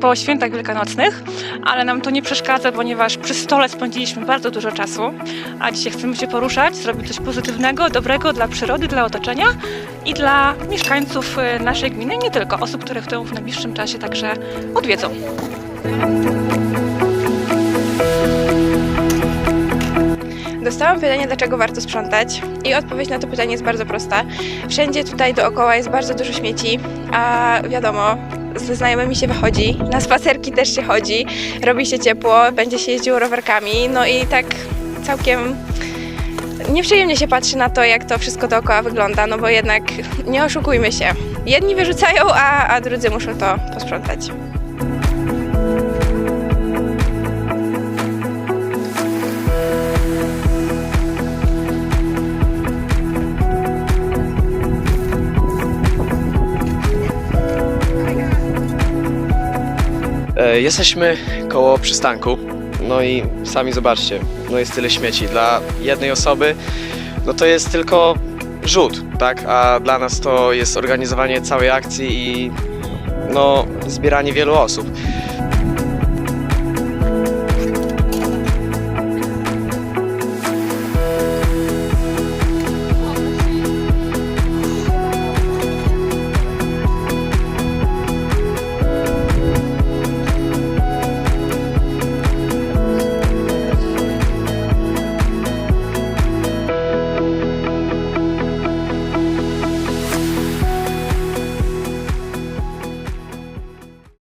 po świętach wielkanocnych, ale nam to nie przeszkadza, ponieważ przy stole spędziliśmy bardzo dużo czasu, a dzisiaj chcemy się poruszać, zrobić coś pozytywnego, dobrego dla przyrody, dla otoczenia i dla mieszkańców y, naszej gminy, nie tylko osób, które chcą w najbliższym czasie także odwiedzą. Dostałam pytanie, dlaczego warto sprzątać i odpowiedź na to pytanie jest bardzo prosta. Wszędzie tutaj dookoła jest bardzo dużo śmieci, a wiadomo, ze znajomymi się wychodzi, na spacerki też się chodzi, robi się ciepło, będzie się jeździło rowerkami, no i tak całkiem nieprzyjemnie się patrzy na to, jak to wszystko dookoła wygląda, no bo jednak nie oszukujmy się. Jedni wyrzucają, a, a drudzy muszą to posprzątać. Jesteśmy koło przystanku, no i sami zobaczcie, no jest tyle śmieci. Dla jednej osoby, no to jest tylko rzut, tak? A dla nas to jest organizowanie całej akcji i no zbieranie wielu osób.